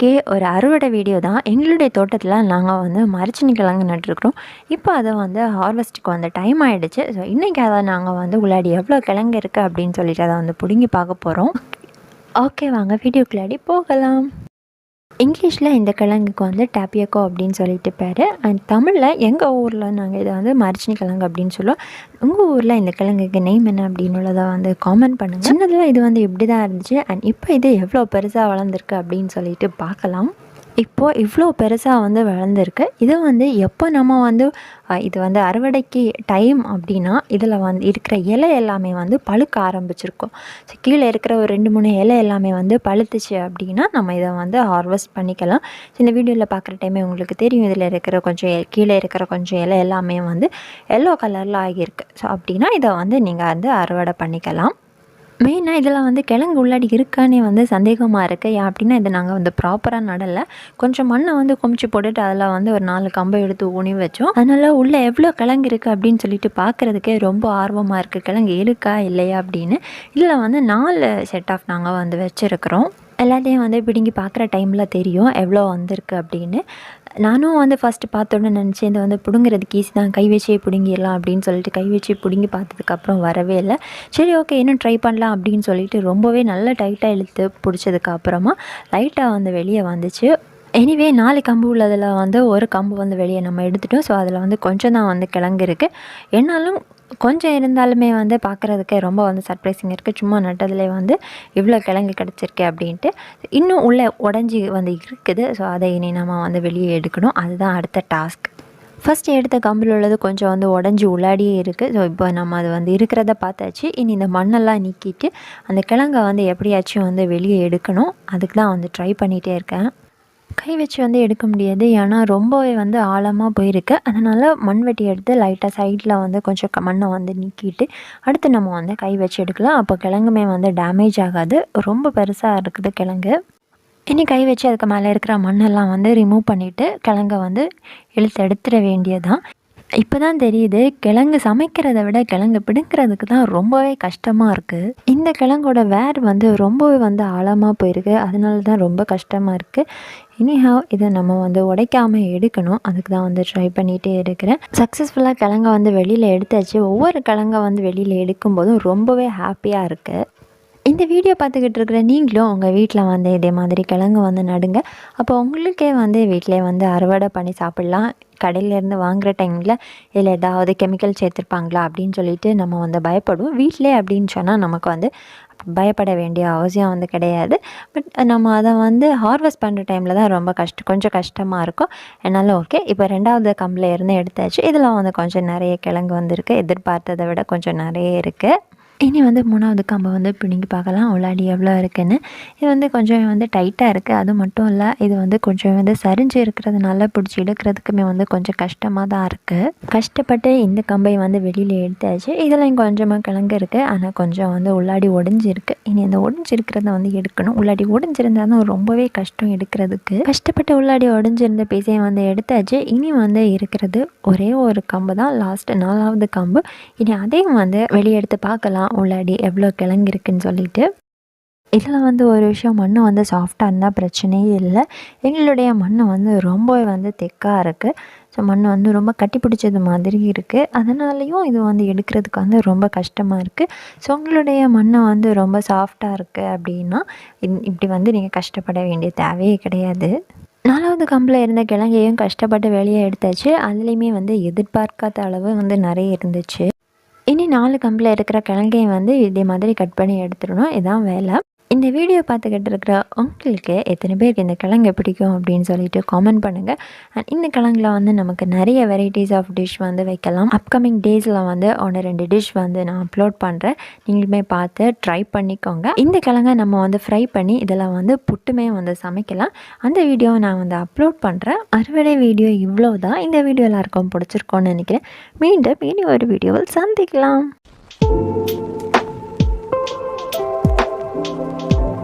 இன்றைக்கி ஒரு அறுவடை வீடியோ தான். எங்களுடைய தோட்டத்தில் நாங்கள் வந்து மரிச்சினி கிழங்கு நட்டுருக்குறோம். இப்போ அதை வந்து ஹார்வெஸ்ட்டுக்கு வந்து டைம் ஆகிடுச்சு ஸோ இன்றைக்கி அதை நாங்கள் வந்து உள்ளாடி எவ்வளோ கிழங்கு இருக்குது அப்படின்னு சொல்லிட்டு அதை வந்து பிடுங்கி பார்க்க போகிறோம் ஓகே வாங்க வீடியோக்குள்ளாடி போகலாம். இங்கிலீஷில் இந்த கிழங்குக்கு வந்து டாப்பியக்கோ அப்படின்னு சொல்லிட்டு பேர். அண்ட் தமிழில் எங்கள் ஊரில் நாங்கள் இதை வந்து மரிச்சினி கிழங்கு அப்படின்னு சொல்லுவோம். உங்கள் ஊரில் இந்த கிழங்குக்கு நெய்ம் என்ன அப்படின்னு உள்ளதை வந்து காமெண்ட் பண்ணுங்கள் சின்னதில் இது வந்து இப்படி தான் இருந்துச்சு. அண்ட் இப்போ இது எவ்வளோ பெருசாக வளர்ந்துருக்கு அப்படின்னு சொல்லிட்டு பார்க்கலாம். இப்போது இவ்வளோ பெருசாக வந்து வளர்ந்துருக்கு. இது வந்து எப்போ நம்ம வந்து இது வந்து அறுவடைக்கு டைம் அப்படின்னா இதில் வந்து இருக்கிற இலை எல்லாமே வந்து பழுக்க ஆரம்பிச்சிருக்கும். ஸோ கீழே இருக்கிற ஒரு ரெண்டு மூணு இலை எல்லாமே வந்து பழுத்துச்சு அப்படின்னா நம்ம இதை வந்து ஹார்வெஸ்ட் பண்ணிக்கலாம். இந்த வீடியோவில் பார்க்குற டைமே உங்களுக்கு தெரியும். இதில் இருக்கிற கொஞ்சம் எ- கீழே இருக்கிற கொஞ்சம் இலை எல்லாமே வந்து எல்லோ கலரில் ஆகியிருக்கு. ஸோ அப்படின்னா இதை வந்து நீங்கள் வந்து அறுவடை பண்ணிக்கலாம். மெயினாக இதில் வந்து கிழங்கு உள்ளாடி இருக்கானே வந்து சந்தேகமாக இருக்குது ஏன் அப்படின்னா இதை நாங்கள் வந்து ப்ராப்பராக நடலை. கொஞ்சம் மண்ணை வந்து குமிச்சு போட்டுட்டு அதில் வந்து ஒரு நாலு கம்பை எடுத்து ஊனி வச்சோம். அதனால் உள்ளே எவ்வளோ கிழங்கு இருக்குது அப்படின்னு சொல்லிட்டு பார்க்குறதுக்கே ரொம்ப ஆர்வமாக இருக்குது கிழங்கு இருக்கா இல்லையா அப்படின்னு. இதில் வந்து நாலு செட் ஆஃப் நாங்கள் வந்து வச்சுருக்குறோம். எல்லாத்தையும் வந்து பிடுங்கி பார்க்குற டைமில் தெரியும் எவ்வளோ வந்திருக்கு அப்படின்னு. நானும் வந்து ஃபஸ்ட்டு பார்த்தோன்னே நினச்சேன் இதை வந்து பிடுங்குறதுக்கு ஈஸி தான் கை வச்சே பிடுங்கிடலாம் அப்படின்னு சொல்லிட்டு கை வச்சு பிடுங்கி பார்த்ததுக்கப்புறம் வரவே இல்லை. சரி ஓகே இன்னும் ட்ரை பண்ணலாம் அப்படின்னு சொல்லிட்டு ரொம்பவே நல்லா டைட்டாக இழுத்து பிடிச்சதுக்கப்புறமா லைட்டாக வந்து வெளியே வந்துச்சு. எனிவே நாலு கம்பு உள்ளதில் வந்து ஒரு கம்பு வந்து வெளியே நம்ம எடுத்துட்டோம். ஸோ அதில் வந்து கொஞ்சம் தான் வந்து கிழங்கு இருக்குது என்னாலும் கொஞ்சம் இருந்தாலுமே வந்து பார்க்குறதுக்கே ரொம்ப வந்து சர்ப்ரைசிங் இருக்குது சும்மா நட்டதுலே வந்து இவ்வளோ கிழங்கு கிடச்சிருக்கு அப்படின்ட்டு இன்னும் உள்ளே உடஞ்சி வந்து இருக்குது. ஸோ அதை இனி நம்ம வந்து வெளியே எடுக்கணும். அதுதான் அடுத்த டாஸ்க் ஃபஸ்ட்டு எடுத்த கம்பில் உள்ளது கொஞ்சம் வந்து உடஞ்சி உள்ளாடியே இருக்குது ஸோ இப்போ நம்ம அது வந்து இருக்கிறத பார்த்தாச்சு. இனி இந்த மண்ணெல்லாம் நீக்கிட்டு அந்த கிழங்கை வந்து எப்படியாச்சும் வந்து வெளியே எடுக்கணும். அதுக்கு தான் வந்து ட்ரை பண்ணிகிட்டே இருக்கேன். கை வச்சு வந்து எடுக்க முடியாது. ஏன்னா ரொம்பவே வந்து ஆழமாக போயிருக்கு. அதனால் மண்வெட்டி எடுத்து லைட்டாக சைடில் வந்து கொஞ்சம் க- மண்ணை வந்து நீக்கிட்டு அடுத்து நம்ம வந்து கை வச்சு எடுக்கலாம். அப்போ கிழங்குமே வந்து டேமேஜ் ஆகாது. ரொம்ப பெருசாக இருக்குது கிழங்கு. இனி கை வச்சு அதுக்கு மேலே இருக்கிற மண்ணெல்லாம் வந்து ரிமூவ் பண்ணிவிட்டு கிழங்க வந்து இழுத்து எடுத்துட வேண்டியதுதான். இப்போ தான் தெரியுது கிழங்கு சமைக்கிறத விட கிழங்கு பிடுங்கிறதுக்கு தான் ரொம்பவே கஷ்டமாக இருக்குது இந்த கிழங்கோட வேர் வந்து ரொம்பவே வந்து ஆழமாக போயிருக்கு. அதனால தான் ரொம்ப கஷ்டமாக இருக்குது இனிஹாவ் இதை நம்ம வந்து உடைக்காமல் எடுக்கணும். அதுக்கு தான் வந்து ட்ரை பண்ணிகிட்டே இருக்கிறேன். சக்ஸஸ்ஃபுல்லாக கிழங்க வந்து வெளியில் எடுத்தாச்சு. ஒவ்வொரு கிழங்க வந்து வெளியில் எடுக்கும்போதும் ரொம்பவே ஹாப்பியாக இருக்குது இந்த வீடியோ பார்த்துக்கிட்டு இருக்கிற நீங்களும் உங்கள் வீட்டில் வந்து இதே மாதிரி கிழங்கு வந்து நடுங்க. அப்போ உங்களுக்கே வந்து வீட்டிலே வந்து அறுவடை பண்ணி சாப்பிட்லாம். கடையிலேருந்து வாங்குகிற டைமில் இதில் ஏதாவது கெமிக்கல் சேர்த்துருப்பாங்களா அப்படின்னு சொல்லிட்டு நம்ம வந்து பயப்படுவோம். வீட்டிலே அப்படின்னு சொன்னால் நமக்கு வந்து பயப்பட வேண்டிய அவசியம் வந்து கிடையாது. பட் நம்ம அதை வந்து ஹார்வெஸ்ட் பண்ணுற டைமில் தான் ரொம்ப கஷ்டம் கொஞ்சம் கஷ்டமாக இருக்கும். என்னாலும் ஓகே இப்போ ரெண்டாவது கம்பில் இருந்து எடுத்தாச்சு. இதில் வந்து கொஞ்சம் நிறைய கிழங்கு வந்திருக்கு எதிர்பார்த்ததை விட கொஞ்சம் நிறைய இருக்குது இனி வந்து மூணாவது கம்பை வந்து பிடுங்கி பார்க்கலாம். உள்ளாடி எவ்வளோ இருக்குன்னு. இது வந்து கொஞ்சம் வந்து டைட்டாக இருக்குது அது மட்டும் இல்லை இது வந்து கொஞ்சம் வந்து சரிஞ்சு இருக்கிறதுனால பிடிச்சி எடுக்கிறதுக்குமே வந்து கொஞ்சம் கஷ்டமாக தான் இருக்குது கஷ்டப்பட்டு இந்த கம்பை வந்து வெளியில் எடுத்தாச்சு. இதெல்லாம் கொஞ்சமாக கிழங்கு இருக்குது ஆனால் கொஞ்சம் வந்து உள்ளாடி ஒடிஞ்சிருக்கு. இனி அந்த ஒடிஞ்சிருக்கிறத வந்து எடுக்கணும். உள்ளாடி ஒடிஞ்சிருந்தா தான் ரொம்பவே கஷ்டம் எடுக்கிறதுக்கு. கஷ்டப்பட்டு உள்ளாடி ஒடிஞ்சிருந்த பீஸையும் வந்து எடுத்தாச்சு. இனி வந்து இருக்கிறது ஒரே ஒரு கம்பு தான். லாஸ்ட் நாலாவது கம்பு. இனி அதையும் வந்து வெளியே எடுத்து பார்க்கலாம். உள்ளாடி எவ்வளோ கிழங்கு இருக்குன்னு சொல்லிட்டு. இதில் வந்து ஒரு விஷயம் மண் வந்து சாஃப்டாக இருந்தால் பிரச்சனையே இல்லை. எங்களுடைய மண் வந்து ரொம்பவே வந்து தெக்காக இருக்குது ஸோ மண் வந்து ரொம்ப கட்டி பிடிச்சது மாதிரி இருக்குது அதனாலேயும் இது வந்து எடுக்கிறதுக்கு வந்து ரொம்ப கஷ்டமாக இருக்குது ஸோ உங்களுடைய மண்ணை வந்து ரொம்ப சாஃப்டாக இருக்குது அப்படின்னா இப்படி வந்து நீங்கள் கஷ்டப்பட வேண்டிய தேவையே கிடையாது. நாலாவது கம்பில் இருந்த கிழங்கையும் கஷ்டப்பட்டு வெளியே எடுத்தாச்சு. அதுலேயுமே வந்து எதிர்பார்க்காத அளவு வந்து நிறைய இருந்துச்சு. இனி நாலு கம்பில் இருக்கிற கிழங்கையும் வந்து இதே மாதிரி கட் பண்ணி எடுத்துடணும். இதான் வேலை. இந்த வீடியோ பார்த்துக்கிட்டு இருக்கிற உங்களுக்கு எத்தனை பேருக்கு இந்த கிழங்கு பிடிக்கும் அப்படின்னு சொல்லிட்டு காமெண்ட் பண்ணுங்கள் அண்ட் இந்த கிழங்குல வந்து நமக்கு நிறைய வெரைட்டிஸ் ஆஃப் டிஷ் வந்து வைக்கலாம். அப்கமிங் டேஸில் வந்து ஒன்று ரெண்டு டிஷ் வந்து நான் அப்லோட் பண்ணுறேன் நீங்களுமே பார்த்து ட்ரை பண்ணிக்கோங்க. இந்த கிழங்கை நம்ம வந்து ஃப்ரை பண்ணி இதில் வந்து புட்டுமே வந்து சமைக்கலாம். அந்த வீடியோவை நான் வந்து அப்லோட் பண்ணுறேன் அறுவடை வீடியோ இவ்வளோ தான் இந்த வீடியோ எல்லாருக்கும் பிடிச்சிருக்கோன்னு நினைக்கிறேன். மீண்டும் இனி ஒரு வீடியோவில் சந்திக்கலாம். thank you